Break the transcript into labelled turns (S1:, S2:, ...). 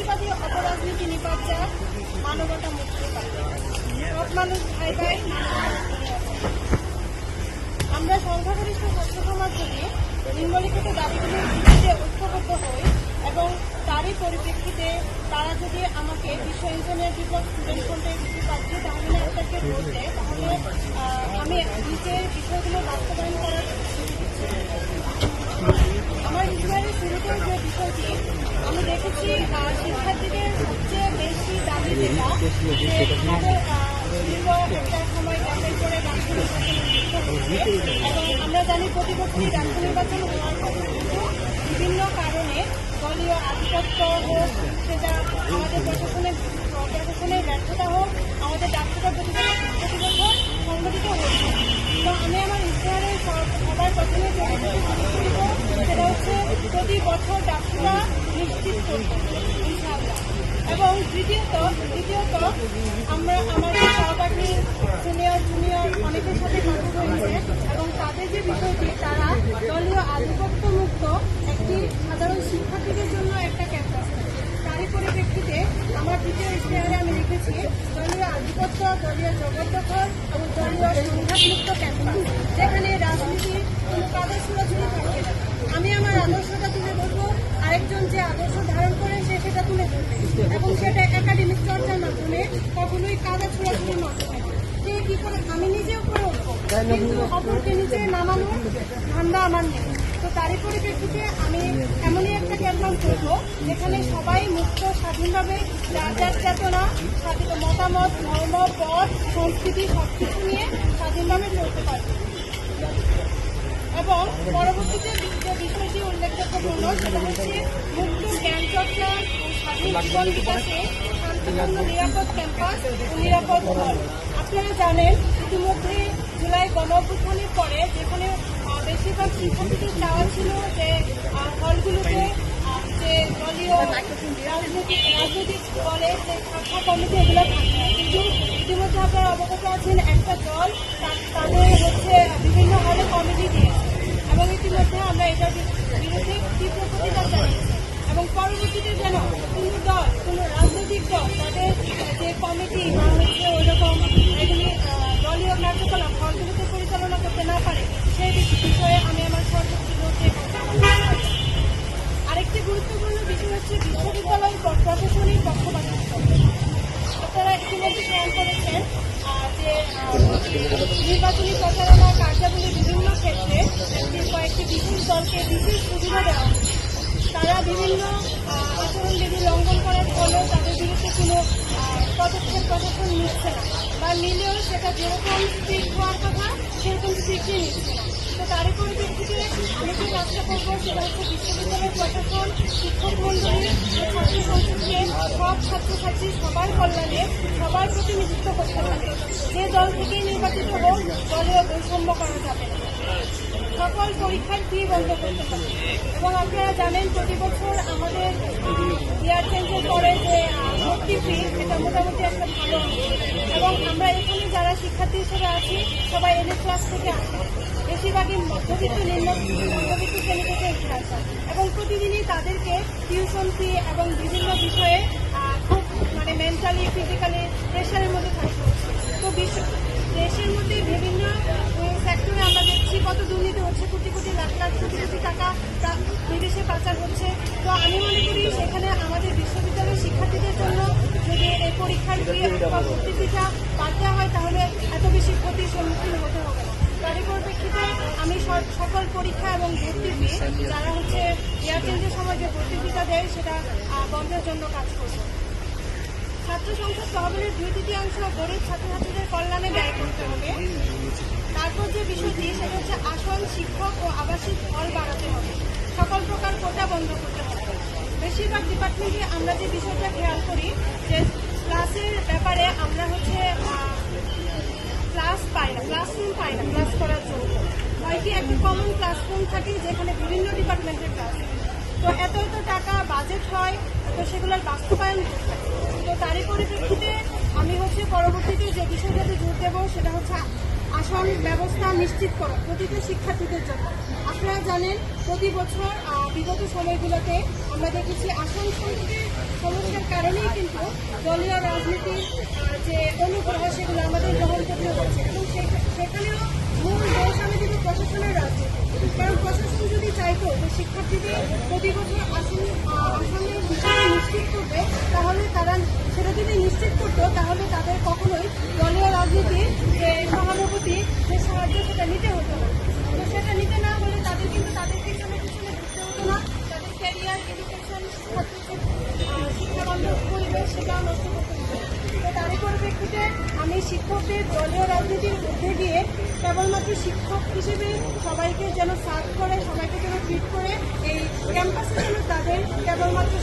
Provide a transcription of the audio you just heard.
S1: ফ্যাসিবাদী অপরাজনীতি নিপাত মানবতা মুক্তি সব মানুষ ভাই ভাই। আমরা সংখ্যাগরিষ্ঠ ছাত্র সমাজ যদি নিম্নলিখিত দাবিগুলির ভিত্তিতে ঐক্যবদ্ধ হই এবং তারই পরিপ্রেক্ষিতে তারা যদি আমাকে বিশ্ব ইঞ্জিনিয়ার বিপ্লব স্টুডেন্ট ফ্রন্টে কিছু পাচ্ছে তাহলে ভোট দেয় তাহলে আমি নিজের বিষয়গুলো বাস্তবায়ন করার সুযোগ দিচ্ছি। আমার ইসরায়েলের শুরুতে যে বিষয়টি আমি দেখেছি আহ, শিক্ষার্থীদের সবচেয়ে বেশি দাবি যেটা যে তাদের আহ, দীর্ঘ একটা সময় যাচাই করে রাষ্ট্র নির্বাচনে যুক্ত হচ্ছে এবং আমরা জানি প্রতি বছরই রাষ্ট্র নির্বাচন হওয়ার পর কিন্তু বিভিন্ন কারণে দলীয় আধিপত্য হোক সেটা আমাদের প্রশাসনের প্রশাসনের ব্যর্থতা হোক আমাদের ডাক্তাররা প্রতিবছর প্রতিবছর সংগঠিত হচ্ছে তো আমি আমার ইসরায়েলের সবার প্রথমে সেটা হচ্ছে প্রতি বছর ডাক্তাররা নিশ্চিত করব, ইনশাআল্লাহ। এবং দ্বিতীয়ত দ্বিতীয়ত আমরা আমাদের সহপাঠী সিনিয়র জুনিয়র অনেকের সাথে কথা হয়েছে এবং তাদের যে বিষয়টি, তারা দলীয় আধিপত্য মুক্ত একটি সাধারণ শিক্ষার্থীদের জন্য একটা ক্যাম্পাস তারই পরিপ্রেক্ষিতে আমার দ্বিতীয় ইশতেহারে আমি লিখেছি দলীয় আধিপত্য, দলীয় জগদ্দখল এবং দলীয় সংঘাতমুক্ত ক্যাম্পাস যেখানে রাজনীতি কোনো ছোড়াছুড়ি থাকবে না আমি আমার আদর্শটা তুলে বলব আরেকজন যে আদর্শ ধারণ করে সে সেটা তুলে ধরবে এবং সেটা একাডেমিক চর্চার মাধ্যমে কখনোই কাগজ ছোড়াছুড়ির মাধ্যমে সে কি করে আমি নিজেও করে কিন্তু অপরকে নিচে নামানোর ধান্দা আমার নেই। তো তারই পরিপ্রেক্ষিতে আমি এমনই একটা ক্যাম্পাস করব, যেখানে সবাই মুক্ত, স্বাধীনভাবে যার যার চেতনা স্বাধীন মতামত, ধর্ম, পথ, সংস্কৃতি, সবকিছু নিয়ে স্বাধীনভাবে চলতে পারবে। এবং পরবর্তীতে যে বিষয়টি উল্লেখযোগ্যপূর্ণ সেটা হচ্ছে মুক্ত জ্ঞান স্বাধীন বিকাশে শান্তিপূর্ণ, নিরাপদ ক্যাম্পাস ও নিরাপদ হল আপনারা জানেন, ইতিমধ্যে জুলাই গণ পরে যেখানে বেশিরভাগ শিক্ষার্থীদের চাওয়া ছিল যে হলগুলোতে যে দলীয় রাজনৈতিক রাজনৈতিক দলের যে শাখা কমিটি, এগুলো থাকবে। কিন্তু ইতিমধ্যে আপনারা অবগত আছেন, একটা দল তাদের হচ্ছে বিভিন্ন হলে কমিটি দিয়েছে। এবং ইতিমধ্যে আমরা এটার বিরুদ্ধে তীব্র প্রতিবাদ জানিয়েছি এবং পরবর্তীতে যেন কোনো দল, কোনো রাজনৈতিক দল, তাদের যে কমিটি বা হচ্ছে ওইরকম এগুলি আহ, দলীয় কার্যকলাপ হলগুলোতে পরিচালনা করতে না পারে সেই বিষ- বিষয়ে আমি আমার সরকার বিরুদ্ধে কথা বলতে চাই। আরেকটি গুরুত্বপূর্ণ বিষয় হচ্ছে বিশ্ববিদ্যালয় প- প্রশাসনিক পক্ষপাতিত্ব আপনারা ইতিমধ্যে খেয়াল করেছেন আহ, যে আহ, নির্বাচনী প্রচারণা কার্যাবলী বিভিন্ন ক্ষেত্রে কয়েকটি বিশেষ দলকে বিশেষ সুবিধা দেওয়া তারা বিভিন্ন আহ, আচরণবিধি লঙ্ঘন করার ফলেও তাদের বিরুদ্ধে কোনো পদক্ষেপ প্রশাসন নিচ্ছে না বা নিলেও সেটা যেরকম স্ট্রিক্ট হওয়ার কথা সেরকম স্ট্রিক্টই নিচ্ছে না। তো তারই পরিপ্রেক্ষিতে আমি যে কাজটা করব সেটা হচ্ছে বিশ্ববিদ্যালয় প্রশাসন শিক্ষক মন্ডলী ছাত্র সংসদকে সব ছাত্রছাত্রী সবার কল্যাণে, সবার প্রতিনিধিত্ব করতে পারে যে দল থেকেই নির্বাচিত হোক দলীয় বৈষম্য করা যাবে সকল পরীক্ষার ফি বন্ধ করতে হবে। এবং আপনারা জানেন, প্রতি বছর আমাদের ইয়ার চেঞ্জের পরে যে ভর্তি ফি এটা মোটামুটি একটা ভালো এবং আমরা এখানে যারা শিক্ষার্থী হিসেবে আছি, সবাই এদের ক্লাস থেকে আসি। বেশিরভাগই মধ্যবিত্ত নিম্ন মধ্যবিত্ত শ্রেণি থেকে উঠে আসা। এবং প্রতিদিনই তাদেরকে টিউশন ফি এবং বিভিন্ন বিষয়ে খুব মানে মেন্টালি ফিজিক্যালি প্রেশারের মধ্যে থাকতে তো বিশ্ব দেশের মধ্যে বিভিন্ন সেক্টরে আমরা দেখছি কত দুর্নীতি হচ্ছে, কোটি কোটি লাখ লাখ কোটি কোটি টাকা বিদেশে পাচার হচ্ছে। তো আমি মনে করি সেখানে আমাদের বিশ্ববিদ্যালয়ের শিক্ষার্থীদের জন্য যদি এই পরীক্ষার ফি বা ভর্তি ফিটা হয়, তাহলে এত বেশি ক্ষতির সকল পরীক্ষা এবং ভর্তি ফি যারা হচ্ছে এয়ার চেঞ্জের সময় যে ভর্তি দেয়, সেটা বন্ধের জন্য কাজ করব। ছাত্র সংসদ তহবিলের দুই তৃতীয়াংশ গরিব ছাত্রছাত্রীদের কল্যাণে ব্যয় করতে হবে। তারপর যে বিষয়টি, সেটা হচ্ছে আসন শিক্ষক ও আবাসিক হল বাড়াতে হবে। সকল প্রকার কোটা বন্ধ করতে হবে। বেশিরভাগ ডিপার্টমেন্টে আমরা যে বিষয়টা খেয়াল করি, যে ক্লাসের ব্যাপারে আমরা হচ্ছে ক্লাস পাই না ক্লাসরুম পাই না ক্লাস করার জন্য। হয় কি একটা কমন ক্লাসরুম থাকে যেখানে বিভিন্ন ডিপার্টমেন্টের ক্লাস তো এত এত টাকা বাজেট হয়, তো সেগুলোর বাস্তবায়ন তো তারই পরিপ্রেক্ষিতে আমি হচ্ছে পরবর্তীতে যে বিষয়টাতে জোর দেবো সেটা হচ্ছে আসন ব্যবস্থা নিশ্চিত করা প্রতিটি শিক্ষার্থীদের জন্য। আপনারা জানেন, প্রতি বছর বিগত সময়গুলোতে আমরা দেখেছি আসন সংকটে সমস্যার কারণেই কিন্তু দলীয় রাজনীতির যে অনুগ্রহ সেগুলো আমাদের গ্রহণ করতে হচ্ছে। এবং সেখানেও মূল দোষ আমি দিব প্রশাসনের রাজনীতি। কারণ প্রশাসন যদি চাইতো যে শিক্ষার্থীদের প্রতি বছর আসন আসনের নিশ্চিত করবে, তাহলে তারা সেটা যদি নিশ্চিত করতো, তাহলে তাদের কখনোই দলীয় রাজনীতির যে সহানুভূতি, যে সাহায্য সেটা নিতে হতো না। তো সেটা নিতে না হলে তাদের কিন্তু তাদের পিছনে পিছনে ঘুরতে হতো না। ক্যারিয়ার এডুকেশন শিক্ষা বান্ধব পরিবেশ সেটাও নষ্ট করতে তো তারই পরিপ্রেক্ষিতে আমি শিক্ষকদের দলীয় রাজনীতির মধ্যে দিয়ে কেবলমাত্র শিক্ষক হিসেবে সবাইকে যেন সার্ভ করে, সবাইকে যেন ট্রিট করে এই ক্যাম্পাসে যেন তাদের কেবলমাত্র